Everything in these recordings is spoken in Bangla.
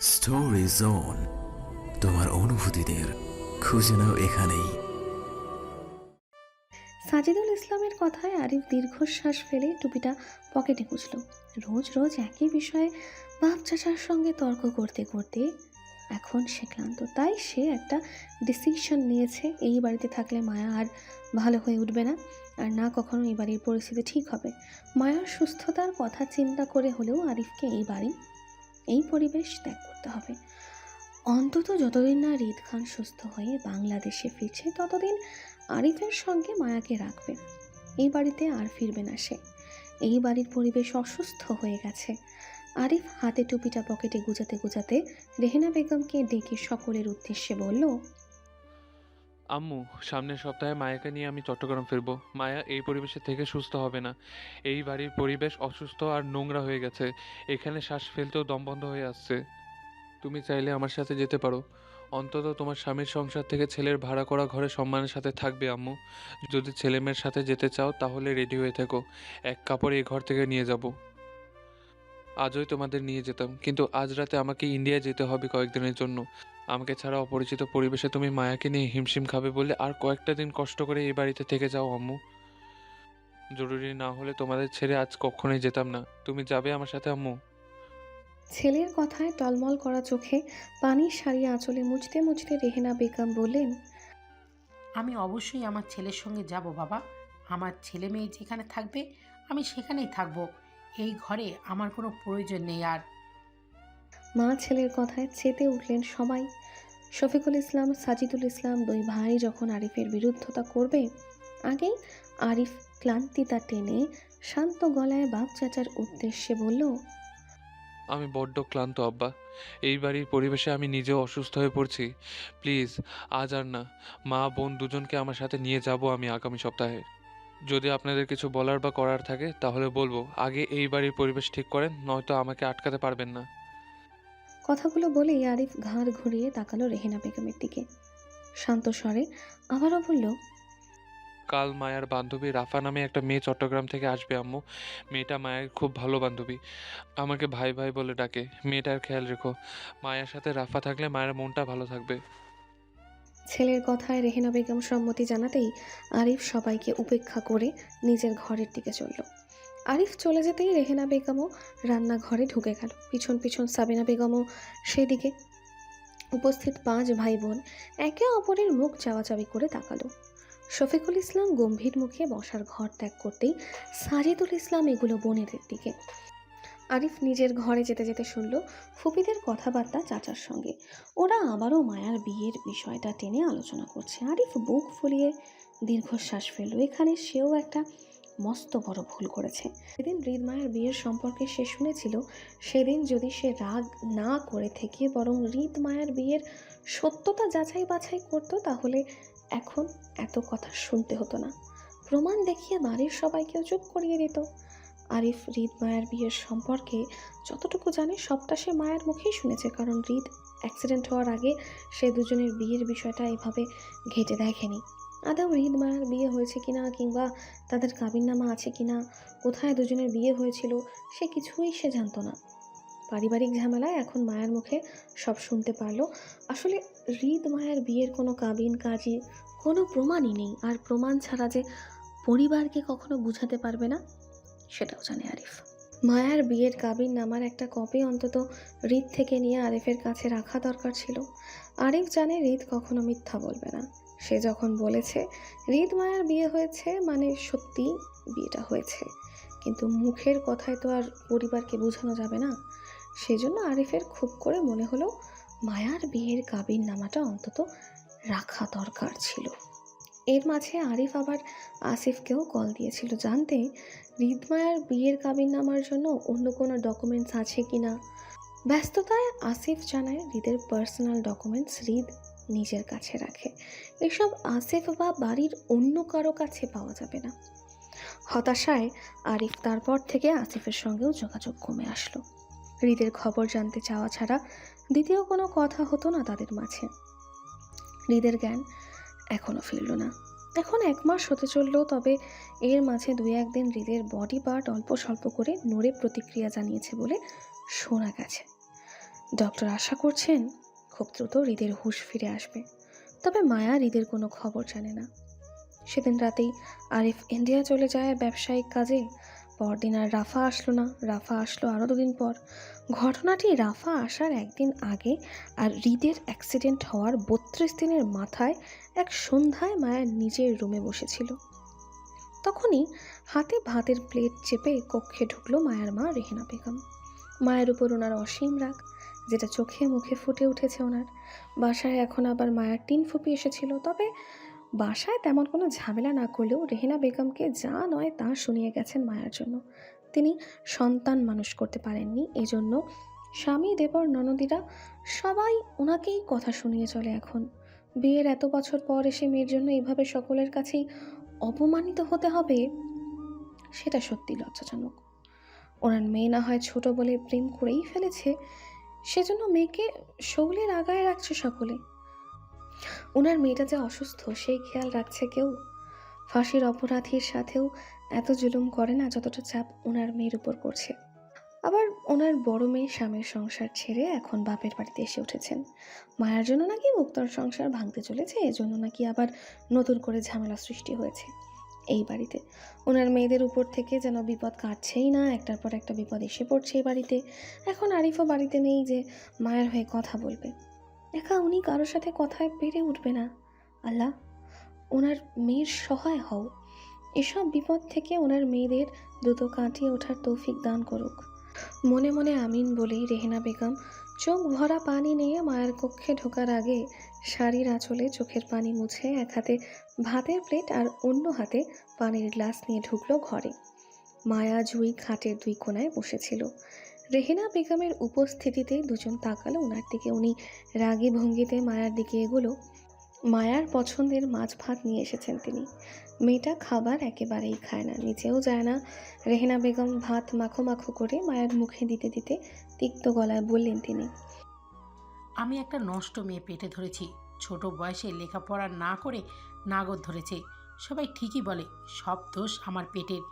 স্টোরি জোন তোমার অনুভূতিদের খুঁজে নাও এখানেই। সাজিদুল ইসলামের কথায় আরিফ দীর্ঘশ্বাস ফেলে টুপিটা পকেটে গুছল রোজ রোজ একই বিষয়ে বাপ চাচার সঙ্গে তর্ক করতে করতে এখন সে ক্লান্ত। তাই সে একটা ডিসিশন নিয়েছে, এই বাড়িতে থাকলে মায়া আর ভালো হয়ে উঠবে না। আর না কখনো এই বাড়ির পরিস্থিতি ঠিক হবে। মায়ার সুস্থতার কথা চিন্তা করে হলেও আরিফকে এই বাড়ি এই পরিবেশ ত্যাগ করতে হবে। অন্তত যতদিন না রিদ খান সুস্থ হয়ে বাংলাদেশে ফিরছে, ততদিন আরিফের সঙ্গে মায়াকে রাখবে। এই বাড়িতে আর ফিরবে না সে। এই বাড়ির পরিবেশ অসুস্থ হয়ে গেছে। আরিফ হাতে টুপিটা পকেটে গুজাতে গুজাতে রেহেনা বেগমকে ডেকে সকলের উদ্দেশ্যে বলল আম্মু, সামনের সপ্তাহে মায়াকে নিয়ে আমি চট্টগ্রাম ফিরবো। মায়া এই পরিবেশে থেকে সুস্থ হবে না। এই বাড়ির পরিবেশ অসুস্থ আর নোংরা হয়ে গেছে। এখানে শ্বাস ফেলতেও দম বন্ধ হয়ে আসছে। তুমি চাইলে আমার সাথে যেতে পারো। অন্তত তোমার স্বামীর সংসার থেকে ছেলের ভাড়া করা ঘরে সম্মানের সাথে থাকবে, আম্মু। যদি ছেলে মেয়ের সাথে যেতে চাও, তাহলে রেডি হয়ে থেকো। এক কাপড় এই ঘর থেকে নিয়ে যাব। আজই তোমাদের নিয়ে যেতাম। কিন্তু আজ রাতে আমাকে ইন্ডিয়া যেতে হবে কয়েকদিনের জন্য। আমাকে ছাড়া অপরিচিত পরিবেশে তুমি মায়াকে নিয়ে হিমশিম খাবে বলে আর কয়েকটা দিন কষ্ট করে এই বাড়িতে থেকে যাও আম্মু। জরুরি না হলে তোমাদের ছেড়ে আজ কখনোই যেতাম না। তুমি যাবে আমার সাথে আম্মু? ছেলের কথায় টলমল করা চোখে পানি সারিয়ে আঁচলে মুছতে মুছতে রেহেনা বেগম বললেন আমি অবশ্যই আমার ছেলের সঙ্গে যাব বাবা। আমার ছেলে মেয়ে যেখানে থাকবে আমি সেখানেই থাকব। এই ঘরে আমার কোনো প্রয়োজন নেই আর মা ছেলের কথায় চেতে উঠলেন সবাই। শফিকুল ইসলাম, সাজিদুল ইসলাম দুই ভাই যখন আরিফের বিরুদ্ধতা করবে, আগেই আরিফ ক্লান্তিতা টেনে শান্ত গলায় বাপ চাচার উদ্দেশ্যে বলল, আমি বড্ড ক্লান্ত, আব্বা। এই বাড়ির পরিবেশে আমি নিজেও অসুস্থ হয়ে পড়ছি। প্লিজ, আজ আর না। মা, বোন দুজনকে আমার সাথে নিয়ে যাব আমি আগামী সপ্তাহে। যদি আপনাদের কিছু বলার বা করার থাকে, তাহলে বলব, আগে এই বাড়ির পরিবেশ ঠিক করেন, নয়তো আমাকে আটকাতে পারবেন না। কথাগুলো বলেই আরিফ ঘাড় ঘুরিয়ে তাকালো রেহেনা বেগমের দিকে। শান্ত স্বরে আবারও বলল কাল মায়ার বান্ধবী রাফা নামে একটা মেয়ে চট্টগ্রাম থেকে আসবে আম্মু। মেয়েটা মায়ের খুব ভালো বান্ধবী। আমাকে ভাই ভাই বলে ডাকে। মেয়েটার খেয়াল রেখো। মায়ের সাথে রাফা থাকলে মায়ের মনটা ভালো থাকবে। ছেলের কথায় রেহেনা বেগম সম্মতি জানাতেই আরিফ সবাইকে উপেক্ষা করে নিজের ঘরের দিকে চলল। আরিফ চলে যেতেই রেহেনা বেগমও রান্নাঘরে ঢুকে গেল। পিছন পিছন সাবিনা বেগমও সেদিকে। উপস্থিত পাঁচ ভাই বোন একে অপরের মুখ চাওয়াচাবি করে তাকালো। শফিকুল ইসলাম গম্ভীর মুখে বসার ঘর ত্যাগ করতেই সাজিদুল ইসলাম এগুলো বোনেদের দিকে। আরিফ নিজের ঘরে যেতে যেতে শুনল ফুপিদের কথাবার্তা চাচার সঙ্গে। ওরা আবারও মায়ার বিয়ের বিষয়টা টেনে আলোচনা করছে। আরিফ বুক ফুলিয়ে দীর্ঘশ্বাস ফেলল। এখানে সেও একটা মস্ত বড় ভুল করেছে। সেদিন হৃদ মায়ের বিয়ের সম্পর্কে সে শুনেছিল, সেদিন যদি সে রাগ না করে থেকে বরং হৃদ মায়ের বিয়ের সত্যতা যাচাই বাছাই করতো, তাহলে এখন এত কথা শুনতে হতো না। প্রমাণ দেখিয়ে বাড়ির সবাইকেও চুপ করিয়ে দিত। আরিফ হৃদ মায়ের বিয়ের সম্পর্কে যতটুকু জানে, সবটা সে মায়ের মুখেই শুনেছে, কারণ হৃদ অ্যাক্সিডেন্ট হওয়ার আগে সে দুজনের বিয়ের বিষয়টা এভাবে ঘেটে দেখেনি। আদৌ হৃদ মায়ের বিয়ে হয়েছে কিনা কিংবা তাদের কাবিননামা আছে কিনা কোথায় দুজনের বিয়ে হয়েছিল? সে কিছুই সে জানতো না। পারিবারিক ঝামেলায় এখন মায়ের মুখে সব শুনতে পারল। আসলে হৃদ মায়ের বিয়ের কোনো কাবিন, কাজী কোনো প্রমাণই নেই। আর প্রমাণ ছাড়া যে পরিবারকে কখনো বুঝাতে পারবে না, সেটাও জানে আরিফ। মায়ার বিয়ের কাবিন নামার একটা কপি অন্তত রিত থেকে নিয়ে আরিফের কাছে রাখা দরকার ছিল। আরিফ জানে রিত কখনো মিথ্যা বলবে না। সে যখন বলেছে রিত মায়ার বিয়ে হয়েছে মানে সত্যি বিয়েটা হয়েছে। কিন্তু মুখের কথায় তো আর পরিবারকে বোঝানো যাবে না। সেজন্য আরিফের খুব করে মনে হলো মায়ার বিয়ের কাবিন নামাটা অন্তত রাখা দরকার ছিল। এর মাঝে আরিফ আবার আসিফকেও কল দিয়েছিল জানতে হৃদমায়ার বিয়ের কাবিন নামার জন্য অন্য কোনো ডকুমেন্টস আছে কি না ব্যস্ততায় আসিফ জানায় হৃদের পার্সোনাল ডকুমেন্টস হৃদ নিজের কাছে রাখে। এসব আসিফ বা বাড়ির অন্য কারও কাছে পাওয়া যাবে না। হতাশায় আরিফ তারপর থেকে আসিফের সঙ্গেও যোগাযোগ কমে আসলো। হৃদের খবর জানতে চাওয়া ছাড়া দ্বিতীয় কোনো কথা হতো না তাদের মাঝে। হৃদের জ্ঞান এখনও ফিরল না। এখন এক মাস হতে চলল তবে এর মাঝে দুই একদিন হৃদের বডি পার্ট অল্প স্বল্প করে নড়ে প্রতিক্রিয়া জানিয়েছে বলে শোনা গেছে। ডক্টর আশা করছেন খুব দ্রুত হৃদের হুঁশ ফিরে আসবে। তবে মায়া হৃদের কোনো খবর জানে না। সেদিন রাতেই আরিফ ইন্ডিয়া চলে যায় ব্যবসায়িক কাজে। পরদিন আর রাফা আসলো না। রাফা আসলো আরও দুদিন পর। ঘটনাটি রাফা আসার একদিন আগে আর হৃদের অ্যাক্সিডেন্ট হওয়ার বত্রিশ দিনের মাথায় এক সন্ধ্যায় মায়ের নিজের রুমে বসেছিল। তখনই হাতে ভাতের প্লেট চেপে কক্ষে ঢুকলো মায়ের মা রেহেনা বেগম। মায়ের উপর ওনার অসীম রাগ। যেটা চোখে মুখে ফুটে উঠেছে ওনার। বাসায় এখন আবার মায়ার টিন ফুপি এসেছিল। তবে বাসায় তেমন কোনো ঝামেলা না করলেও রেহেনা বেগমকে যা নয় তা শুনিয়ে গেছেন মায়ার জন্য। তিনি সন্তান মানুষ করতে পারেননি। এজন্য স্বামী, দেবর, ননদীরা সবাই ওনাকেই কথা শুনিয়ে চলে এখন। বিয়ের এত বছর পর এসে মেয়ের জন্য এইভাবে সকলের কাছেই অপমানিত হতে হবে, সেটা সত্যি লজ্জাজনক। ওনার মেয়ে না হয় ছোট বলে প্রেম করেই ফেলেছে। সেজন্য মেয়েকে শৌলের আগায় রাখছে সকলে। ওনার মেয়েটা যে অসুস্থ, সেই খেয়াল রাখছে কেউ? ফাঁসির অপরাধীর সাথেও এত জুলুম করে না যতটা চাপ ওনার মেয়ের উপর করছে আবার ওনার বড় মেয়ে স্বামীর সংসার ছেড়ে এখন বাপের বাড়িতে এসে উঠেছেন। মায়ের জন্য নাকি মুক্তর সংসার ভাঙতে চলেছে, এজন্য নাকি আবার নতুন করে ঝামেলা সৃষ্টি হয়েছে। এই বাড়িতে। ওনার মেয়েদের উপর থেকে যেন বিপদ কাটছেই না, একটার পর একটা বিপদ এসে পড়ছে এই বাড়িতে। এখন আরিফও বাড়িতে নেই যে মায়ের হয়ে কথা বলবে। একা উনি কারোর সাথে কথায় পেরে উঠবে না। আল্লাহ, ওনার মেয়ের সহায় হও। এসব বিপদ থেকে ওনার মেয়েদের দ্রুত কাটিয়ে ওঠার তৌফিক দান করুক। মনে মনে আমিন বলেই রেহেনা বেগম চোখ ভরা পানি নিয়ে মায়ের কক্ষে ঢোকার আগে শাড়ির আঁচলে চোখের পানি মুছে এক হাতে ভাতের প্লেট আর অন্য হাতে পানির গ্লাস নিয়ে ঢুকলো ঘরে। মায়া জুই খাটের দুই কোনায় বসেছিল। রেহেনা বেগমের উপস্থিতিতে দুজন তাকালো ওনার দিকে। উনি রাগী ভঙ্গিতে মায়ার দিকে এগোলো। মায়ার পছন্দের মাছ ভাত নিয়ে এসেছেন তিনি। মেয়েটা খাবার একেবারেই খায় না নিচেও যায় না। রেহেনা বেগম ভাত মাখো মাখো করে মায়ার মুখে দিতে দিতে তিক্ত গলায় বললেন তিনি, আমি একটা নষ্ট মেয়ে পেটে ধরেছি, ছোট বয়সে লেখাপড়া না করে নাগর ধরেছে। সবাই ঠিকই বলে, সব দোষ আমার পেটের।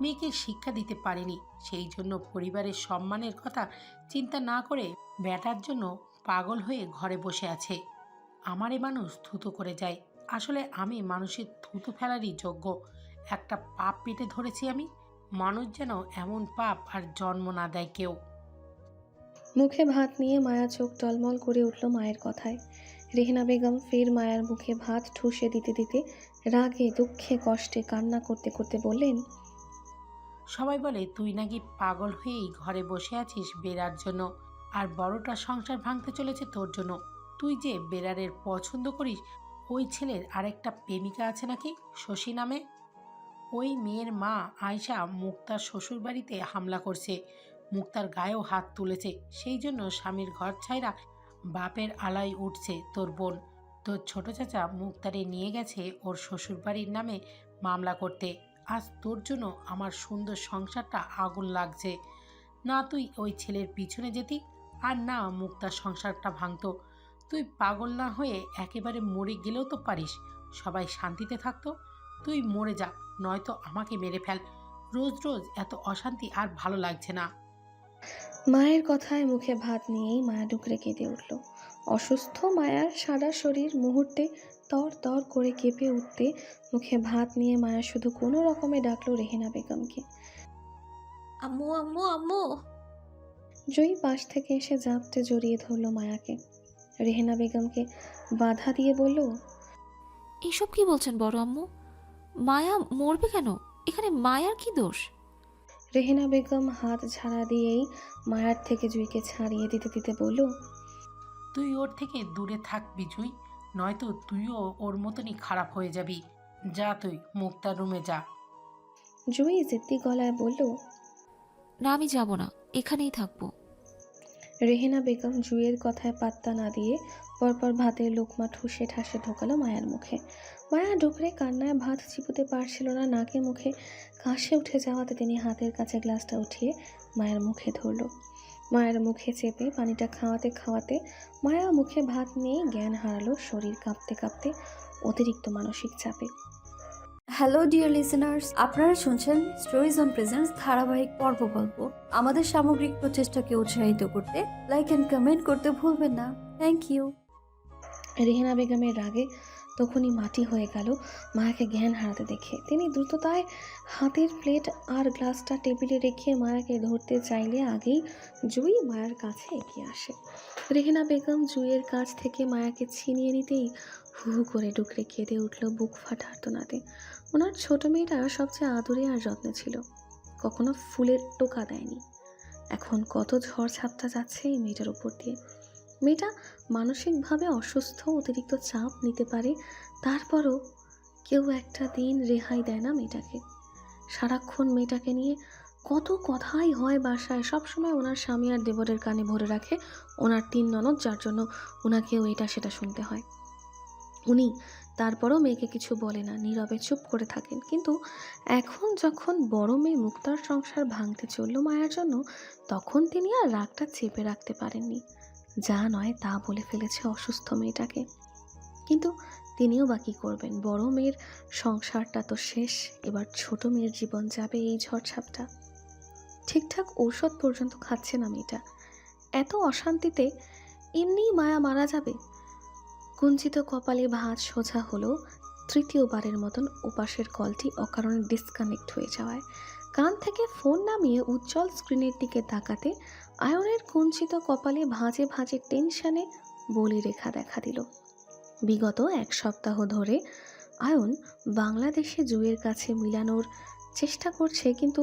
মেয়েকে শিক্ষা দিতে পারেনি, সেই জন্য পরিবারের সম্মানের কথা চিন্তা না করে ব্যাটার জন্য পাগল হয়ে ঘরে বসে আছে। আমারে মানুষ থুতু করে যায়। আসলে আমি মানুষের থুতু ফেলারই যোগ্য। একটা পাপ পেটে ধরেছি আমি। মানুষ যেন এমন পাপ আর জন্ম না দেয় কেউ। মুখে ভাত নিয়ে মায়া চোখ টলমল করে উঠল মায়ের কথায়। রেহনা বেগম ফের মায়ার মুখে ভাত ঠুসে দিতে দিতে রাগে দুঃখে কষ্টে কান্না করতে করতে বললেন সবাই বলে তুই নাকি পাগল হয়েই ঘরে বসে আছিস বেড়ার জন্য? আর বড়টা সংসার ভাঙতে চলেছে তোর জন্য। তুই যে বেড়ারের পছন্দ করিস, ওই ছেলের আরেকটা প্রেমিকা আছে নাকি শশী নামে? ওই মেয়ের মা আয়শা মুক্তার শ্বশুর বাড়িতে হামলা করছে। মুক্তার গায়েও হাত তুলেছে। সেই জন্য স্বামীর ঘর ছাইরা বাপের আলাই উঠছে তোর বোন। তোর ছোট চাচা মুক্তারে নিয়ে গেছে ওর শ্বশুর বাড়ির নামে মামলা করতে। আজ তোর জন্য আমার সুন্দর সংসারটা আগুন লাগছে। না তুই ওই ছেলের পিছনে যেতি, আর না মুক্তার সংসারটা ভাঙতো। তুই পাগল না হয়ে একেবারে মরে গেলেও তো পারিস। সবাই শান্তিতে থাকতো। তুই মরে যা নয়তো আমাকে মেরে ফেল। রোজ রোজ এত অশান্তি আর ভালো লাগছে না। মায়ের কথায় মুখে ভাত নিয়েই মায়া ডুকরে কেঁদে উঠল। অসুস্থ মায়ার সারা শরীর মুহূর্তে তর তর করে কেঁপে উঠতে মুখে ভাত নিয়ে মায়া শুধু কোনো রকমে ডাকলো রেহেনা বেগমকে। আম্মু আম্মু আম্মু। জয়ী পাশ থেকে এসে জাপটে জড়িয়ে ধরলো মায়াকে। রেহেনা বেগমকে বাধা দিয়ে বলল এসব কি বলছেন বড় আম্মু? মায়া মরবে কেন? এখানে মায়ার কি দোষ? রেহেনা বেগম হাত ঝাড়া দিয়েই মায়ার থেকে জুইকে ছাড়িয়ে দিতে দিতে বলল তুই ওর থেকে দূরে থাক বিজুই নয়তো তুইও ওর মতনই খারাপ হয়ে যাবি। যা তুই মুক্তার রুমে যা। জুই জিদ্দি গলায় বলল না আমি যাব না এখানেই থাকব। রেহেনা বেগম জুইয়ের কথায় পাত্তা না দিয়ে পরপর ভাতের লোকমা ঠুসে ঠাসে ঢোকালো মায়ের মুখে। মায়া ডুকরে কান্নায় ভাত চিপুতে পারছিল না, নাকে মুখে কাশে উঠে যাওয়াতে তিনি হাতের কাছে গ্লাসটা উঠিয়ে মায়ের মুখে ধরলো। মায়ের মুখে চেপে পানিটা খাওয়াতে খাওয়াতে মায়া মুখে ভাত নিয়ে জ্ঞান হারালো শরীর কাঁপতে কাঁপতে অতিরিক্ত মানসিক চাপে। হ্যালো ডিয়ার লিসেনার্স আপনারা শুনছেন স্টোরিজ অন প্রেজেন্স ধারাবাহিক পর্ব গল্প। আমাদের সামগ্রিক প্রচেষ্টাকে উৎসাহিত করতে লাইক অ্যান্ড কমেন্ট করতে ভুলবেন না। থ্যাংক ইউ রেহেনা বেগমের রাগে তখনই মাটি হয়ে গেল। মায়াকে জ্ঞান হারাতে দেখে। তিনি দ্রুততায় হাতের প্লেট আর গ্লাসটা টেবিলে রেখে মায়াকে ধরতে চাইলে আগেই জুই মায়ার কাছে এগিয়ে আসে। রেহেনা বেগম জুইয়ের কাছ থেকে মায়াকে ছিনিয়ে নিতেই হু হু করে ডুকরে কেঁদে উঠল বুক ফাটা আর্তনাদে ওনার ছোট মেয়েটা সবচেয়ে আদরে আর যত্নে ছিল। কখনো ফুলের টোকা দেয়নি। এখন কত ঝড় ছাপটা যাচ্ছে এই মেয়েটার উপর দিয়ে। মেয়েটা মানসিকভাবে অসুস্থ, অতিরিক্ত চাপ নিতে পারে, তারপরও কেউ একটা দিন রেহাই দেয় না মেয়েটাকে। সারাক্ষণ মেয়েটাকে নিয়ে কত কথাই হয় বাসায়, সবসময় ওনার স্বামী আর দেবরের কানে ভরে রাখে ওনার তিন ননদ, যার জন্য ওনাকেও এটা সেটা শুনতে হয়। উনি তারপরও মেয়েকে কিছু বলে না, নীরবে চুপ করে থাকেন। কিন্তু এখন যখন বড় মেয়ে মুক্তার সংসার ভাঙতে চলল মায়ার জন্য, তখন তিনি আর রাগটা চেপে রাখতে পারেননি। যা নয় তা বলে ফেলেছে অসুস্থ মেয়েটাকে। কিন্তু তিনিও বাকি করবেন? বড় মেয়ের সংসারটা তো শেষ, এবার ছোট মেয়ের জীবন যাবে এই ঝড়ঝাপটা। ঠিকঠাক ঔষধ পর্যন্ত খাচ্ছে না মেয়েটা। এত অশান্তিতে এমনিই মায়া মারা যাবে? কুঞ্চিত কপালে ভাঁজ সোজা হলো তৃতীয়বারের মতন ওপাশের কলটি অকারণে ডিসকানেক্ট হয়ে যাওয়ায়। কান থেকে ফোন নামিয়ে উজ্জ্বল স্ক্রিনের দিকে তাকাতে আয়নের কুঞ্চিত কপালে ভাঁজে ভাঁজে টেনশনে বলি রেখা দেখা দিল। বিগত এক সপ্তাহ ধরে আয়ন বাংলাদেশে জুয়ের কাছে মিলানোর চেষ্টা করছে, কিন্তু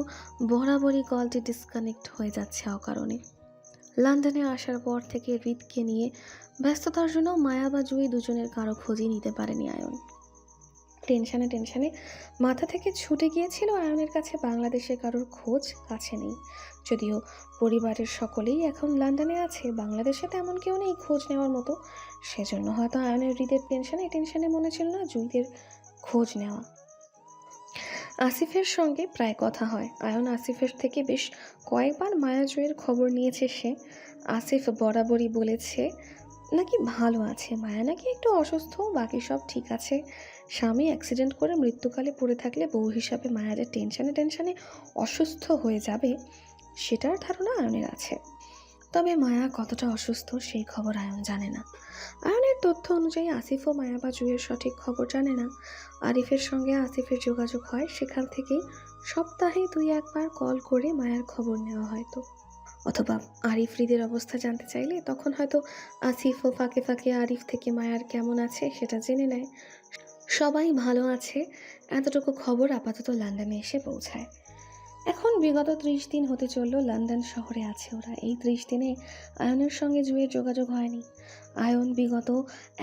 বরাবরই কলটি ডিসকানেক্ট হয়ে যাচ্ছে অকারণে। লন্ডনে আসার পর থেকে হৃদকে নিয়ে ব্যস্ততার জন্য মায়া বা জুই দুজনের কারও খোঁজই নিতে পারেনি আয়ন। টেনশানে টেনশানে মাথা থেকে ছুটে গিয়েছিল আয়নের কাছে বাংলাদেশে কারোর খোঁজ কাছে নেই। যদিও পরিবারের সকলেই এখন লন্ডনে আছে, বাংলাদেশে তেমন কেউ নেই খোঁজ নেওয়ার মতো। সেজন্য হয়তো আয়নের হৃদের টেনশানে টেনশানে মনে ছিল না জুইদের খোঁজ নেওয়া। আসিফের সঙ্গে প্রায় কথা হয়। আয়ন আসিফের থেকে বেশ কয়েকবার মায়া জুয়ের খবর নিয়েছে সে। আসিফ বরাবরই বলেছে নাকি ভালো আছে? মায়া নাকি একটু অসুস্থ? বাকি সব ঠিক আছে। স্বামী অ্যাক্সিডেন্ট করে মৃত্যুকালে পড়ে থাকলে বউ হিসাবে মায়া যে টেনশানে টেনশনে অসুস্থ হয়ে যাবে, সেটার ধারণা আয়নের আছে। তবে মায়া কতটা অসুস্থ সেই খবর আয়ন জানে না। আয়নের তথ্য অনুযায়ী আসিফ ও মায়া বা জুয়ের সঠিক খবর জানে না। আরিফের সঙ্গে আসিফের যোগাযোগ হয়, সেখান থেকেই সপ্তাহে দুই একবার কল করে মায়ার খবর নেওয়া হয়তো অথবা আরিফ হৃদের অবস্থা জানতে চাইলে তখন হয়তো আসিফ ও ফাঁকে ফাঁকে আরিফ থেকে মায়ার কেমন আছে সেটা জেনে নেয়। সবাই ভালো আছে, এতটুকু খবর আপাতত লন্ডনে এসে পৌঁছায়। এখন বিগত ত্রিশ দিন হতে চলল, লন্ডন শহরে আছে ওরা। এই ত্রিশ দিনে আয়নের সঙ্গে জুয়ের যোগাযোগ হয়নি। আয়ন বিগত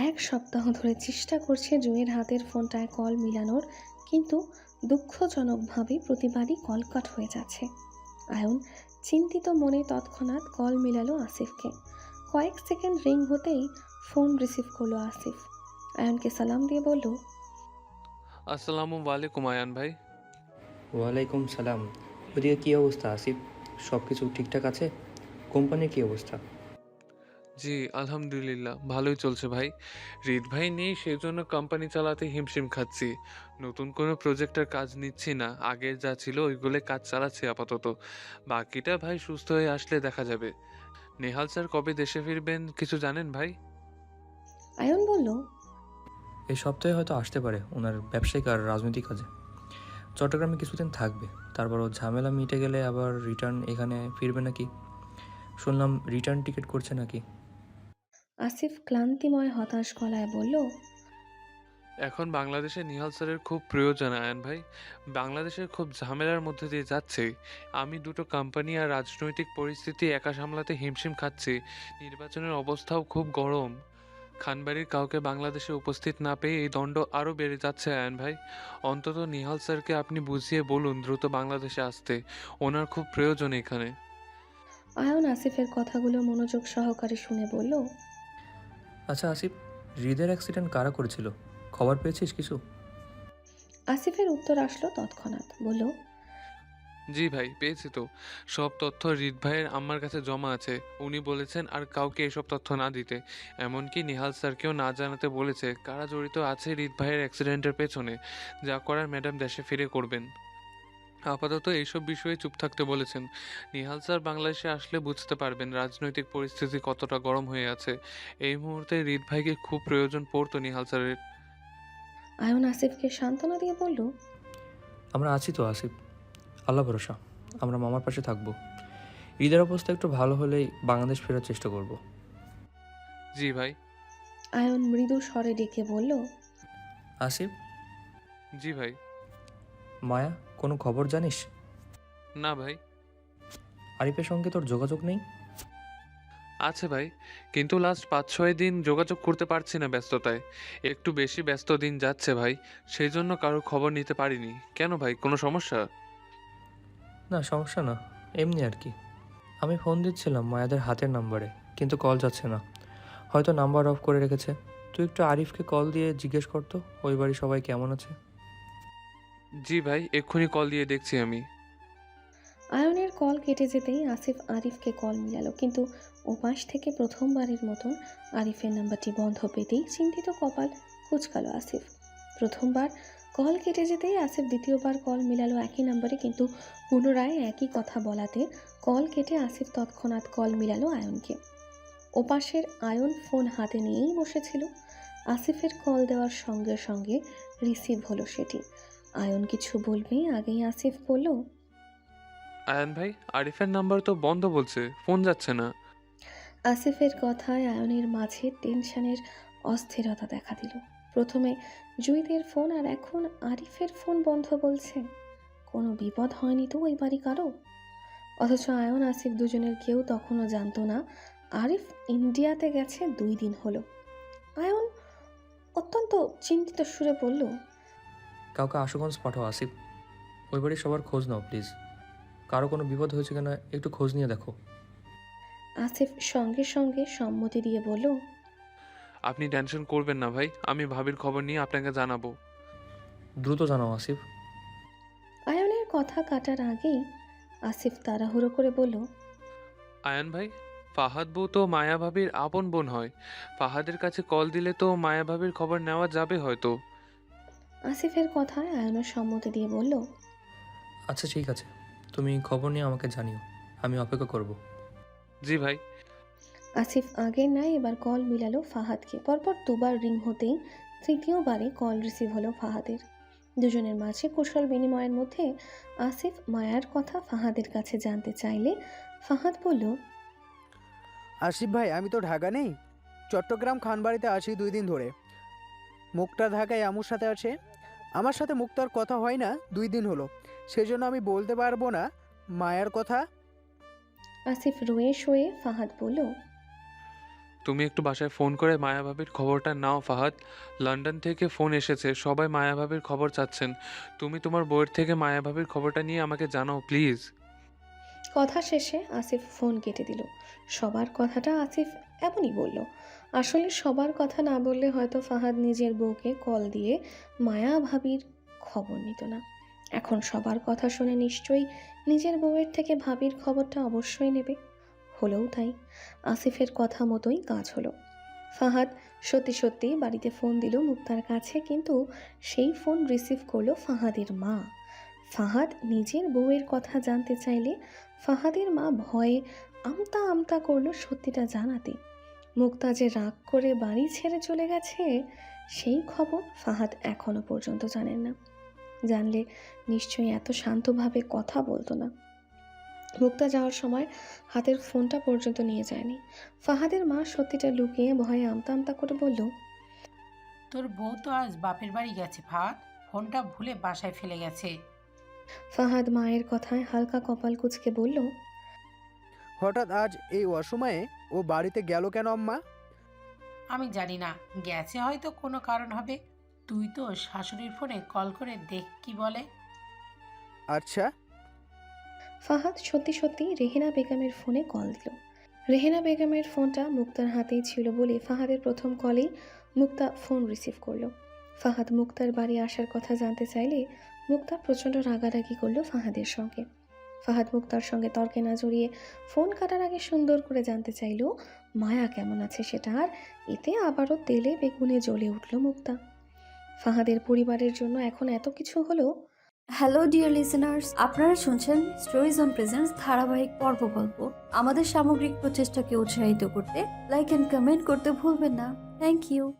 এক সপ্তাহ ধরে চেষ্টা করছে জুয়ের হাতের ফোনটায় কল মিলানোর, কিন্তু দুঃখজনকভাবে প্রতিবারই কল কাট হয়ে যাচ্ছে। আয়ন চিন্তিত মনে তৎক্ষণাৎ কল মিলালো আসিফকে। কয়েক সেকেন্ড রিং হতেই ফোন রিসিভ করল আসিফ। আয়নকে সালাম দিয়ে বলল আসসালামু আলাইকুম আয়ান ভাই। ওয়ালাইকুম সালাম। ওদিকে কী অবস্থা আসিফ? সব কিছু ঠিকঠাক আছে? কোম্পানির কী অবস্থা? জি আলহামদুলিল্লাহ। ভালোই চলছে ভাই। রিদ ভাই নেই সেই জন্য কোম্পানি চালাতে হিমশিম খাচ্ছি। নতুন কোনো প্রজেক্টের কাজ নিচ্ছি না। আগের যা ছিল ওইগুলো কাজ চালাচ্ছি আপাতত। বাকিটা ভাই সুস্থ হয়ে আসলে দেখা যাবে। নেহাল স্যার কবে দেশে ফিরবেন কিছু জানেন ভাই? আয়ন বলল এই সপ্তাহে হয়তো আসতে পারে ওনার ব্যবসায়িক আর রাজনৈতিক কাজে। চট্টগ্রামে কিছুদিন থাকবে। তারপর ও ঝামেলা মিটে গেলে আবার রিটার্ন এখানে ফিরবে নাকি? শুনলাম রিটার্ন টিকিট করছে নাকি? আসিফ ক্লান্তিময় হতাশ গলায় বলল এখন বাংলাদেশে নিহাল স্যারের খুব প্রয়োজন আয়ন ভাই। বাংলাদেশের খুব ঝামেলার মধ্যে দিয়ে যাচ্ছে। আমি দুটো কোম্পানি আর রাজনৈতিক পরিস্থিতি একা সামলাতে হিমশিম খাচ্ছি। নির্বাচনের অবস্থাও খুব গরম। খানবাড়ির কাউকে বাংলাদেশে উপস্থিত না পেয়ে এই দণ্ড আরও বেড়ে যাচ্ছে আয়ন ভাই। অন্তত নিহাল স্যারকে আপনি বুঝিয়ে বলুন দ্রুত বাংলাদেশে আসতে। ওনার খুব প্রয়োজন এখানে। আয়ন আসিফের কথাগুলো মনোযোগ সহকারে শুনে বলল আচ্ছা আসিফ হৃদের অ্যাক্সিডেন্ট কারা করেছিল? খবর পেয়েছিস কিছু? আসিফের উত্তর আসলো তৎক্ষণাৎ বলল জি ভাই পেয়েছি তো। সব তথ্য রিত ভাইয়ের আমার কাছে জমা আছে। উনি বলেছেন আর কাউকে এসব তথ্য না দিতে। এমনকি নিহাল স্যারকেও না জানাতে বলেছে কারা জড়িত আছে রিত ভাইয়ের অ্যাক্সিডেন্টের পেছনে। যা করার ম্যাডাম দেশে ফিরে করবেন। আপাতত এইসব বিষয়ে চুপ থাকতে বলেছেন। নিহাল স্যার বাংলাদেশে আসলে বুঝতে পারবেন রাজনৈতিক পরিস্থিতি কতটা গরম হয়ে আছে। এই মুহূর্তে রিত ভাইকে খুব প্রয়োজন পড়তো নিহাল স্যারের। আয়ন আসিফকে সান্ত্বনা দিয়ে বলল আমরা আছি তো আসিফ। আল্লাহ ভরসা আমরা মামার পাশে থাকব। ঈদের অবস্থা একটু ভালো হলেই বাংলাদেশ ফেরার চেষ্টা করব। জি ভাই। আয়ন মৃদু স্বরে ডেকে বলল আসিফ? জি ভাই। মায়া? কোনো খবর জানিস? না ভাই। আরিফের সঙ্গে তোর যোগাযোগ নেই? আছে ভাই কিন্তু লাস্ট পাঁচ ছয় দিন যোগাযোগ করতে পারছি না ব্যস্ততায়। একটু বেশি ব্যস্ত দিন যাচ্ছে ভাই সেই জন্য কারোর খবর নিতে পারিনি। কেন ভাই কোনো সমস্যা? না সমস্যা না এমনি আর কি। আমি ফোন দিচ্ছিলাম মায়াদের হাতের নাম্বারে কিন্তু কল যাচ্ছে না। হয়তো নাম্বার অফ করে রেখেছে। তুই একটু আরিফকে কল দিয়ে জিজ্ঞেস করতো ওই বাড়ি সবাই কেমন আছে? জি ভাই, এক্ষুনি কল দিয়ে দেখছি আমি। আয়নের কল কেটে যেতেই আসিফ আরিফকে কল মিলালো, কিন্তু ওপাশ থেকে প্রথমবারের মতন আরিফের নাম্বারটি বন্ধ পেতেই চিন্তিত কপাল কুচকালো আসিফ। প্রথমবার কল কেটে যেতেই আসিফ দ্বিতীয়বার কল মিলালো একই নাম্বারে কিন্তু পুনরায় একই কথা বলাতে কল কেটে আসিফ তৎক্ষণাৎ কল মিলালো আয়নকে। ওপাশের আয়ন ফোন হাতে নিয়েই বসেছিল। আসিফের কল দেওয়ার সঙ্গে সঙ্গে রিসিভ হলো সেটি। আয়ন কিছু বলবেই আগেই আসিফ বলল। আয়ন ভাই আরিফের নাম্বার তো বন্ধ বলছে ফোন যাচ্ছে না। আসিফের কথায় আয়নের মাঝে টেনশনের অস্থিরতা দেখা দিল। প্রথমে জুইদের ফোন আর এখন আরিফের ফোন বন্ধ বলছে। কোনো বিপদ হয়নি তো ওই বাড়ি কারও? অথচ আয়ন আসিফ দুজনের কেউ তখনও জানতো না আরিফ ইন্ডিয়াতে গেছে দুই দিন হলো। আয়ন অত্যন্ত চিন্তিত সুরে বলল কাউকে আশুগঞ্জ পাঠাও আসিফ ওই বাড়ির সবার খোঁজ নাও প্লিজ কারও কোনো বিপদ হয়েছে কিনা একটু খোঁজ নিয়ে দেখো। আসিফ সঙ্গে সঙ্গে সম্মতি দিয়ে বলল আপনি টেনশন করবেন না ভাই আমি ভাবির খবর নিয়ে আপনাকে জানাব। দ্রুত জানাও আসিফ। আয়নের কথা কাটার আগেই আসিফ তাড়াহুড়ো করে বলল আয়ান ভাই ফাহাদ বউ তো মায়া ভাবির আপন বোন হয়। ফাহাদের কাছে কল দিলে তো মায়া ভাবির খবর নেওয়া যাবে হয়তো। আসিফের কথায় আয়নের সম্মতি দিয়ে বলল আচ্ছা ঠিক আছে। তুমি খবর নিয়ে আমাকে জানিও। আমি অপেক্ষা করব। জি ভাই। আসিফ আগে নাই এবার কল মিলালো ফাহাদকে। পরপর দুবার রিং হতেই তৃতীয়বারে কল রিসিভ হলো ফাহাদের। দুজনের মাঝে কুশল বিনিময়ের মধ্যে আসিফ মায়ার কথা ফাহাদের কাছে জানতে চাইলে ফাহাদ বলল আসিফ ভাই আমি তো ঢাকা নেই। চট্টগ্রাম খানবাড়িতে আছি দুই দিন ধরে। মুক্তা ঢাকায় আমুর সাথে আছে? আমার সাথে মুক্তার কথা হয় না দুই দিন হলো। সেজন্য আমি বলতে পারব না মায়ার কথা। আসিফ রয়ে শুয়ে ফাহাদ বলল তুমি একটু বাসায় ফোন করে মায়া ভাবির খবরটা নাও ফাহাদ। লন্ডন থেকে ফোন এসেছে সবাই মায়া ভাবির খবর চাচ্ছেন। তুমি তোমার বইয়ের থেকে মায়া ভাবির খবরটা নিয়ে আমাকে জানাও প্লিজ। কথা শেষে আসিফ ফোন কেটে দিল। সবার কথাটা আসিফ এমনই বলল আসলে সবার কথা না বললে হয়তো ফাহাদ নিজের বউকে কল দিয়ে মায়া ভাবির খবর নিত না। এখন সবার কথা শুনে নিশ্চয়ই নিজের বউয়ের থেকে ভাবির খবরটা অবশ্যই নেবে। হলেও তাই, আসিফের কথা মতোই কাজ হলো। ফাহাদ সত্যি সত্যি বাড়িতে ফোন দিল মুক্তার কাছে, কিন্তু সেই ফোন রিসিভ করল ফাহাদের মা। ফাহাদ নিজের বউয়ের কথা জানতে চাইলে ফাহাদের মা ভয়ে আমতা আমতা করল সত্যিটা জানাতে মুক্তা যে রাগ করে বাড়ি ছেড়ে চলে গেছে সেই খবর ফাহাদ এখনও পর্যন্ত জানেন না। জানলে নিশ্চয়ই এত শান্তভাবে কথা বলতো না। মুক্তা যাওয়ার সময় হাতের ফোনটা পর্যন্ত নিয়ে যায়নি। ফাহাদের মা সত্যিটা লুকিয়ে ভয়ে আমতা আমতা করে বলল তোর বউ তো আজ বাপের বাড়ি গেছে ফাহাদ। ফোনটা ভুলে বাসায় ফেলে গেছে। ফাহাদ মায়ের কথায় হালকা কপাল কুচকে বলল হঠাৎ আজ এই অসময়ে ও বাড়িতে গেল কেন আম্মা? আমি জানি না গেছে হয়তো কোনো কারণ হবে। তুই তো শাশুড়ির ফোনে কল করে দেখ কি বলে। আচ্ছা। ফাহাদ সত্যি সত্যি রেহেনা বেগমের ফোনে কল দিল। রেহেনা বেগমের ফোনটা মুক্তার হাতেই ছিল বলে ফাহাদের প্রথম কলেই মুক্তা ফোন রিসিভ করল। ফাহাদ মুক্তার বাড়ি আসার কথা জানতে চাইলে মুক্তা প্রচণ্ড রাগারাগি করল ফাহাদের সঙ্গে। ফাহাদ মুক্তার সঙ্গে তর্কে না জড়িয়ে ফোন কাটার আগে সুন্দর করে জানতে চাইল, মায়া কেমন আছে সেটা? আর এতে আবারও তেলে বেগুনে জ্বলে উঠল মুক্তা। ফাহাদের পরিবারের জন্য এখন এত কিছু হলো? হ্যালো ডিয়ার লিসেনার্স আপনারা শুনছেন স্টোরিজ অন প্রেজেন্স ধারাবাহিক পর্ব গল্প। আমাদের সামগ্রিক প্রচেষ্টাকে উৎসাহিত করতে লাইক অ্যান্ড কমেন্ট করতে ভুলবেন না। Thank you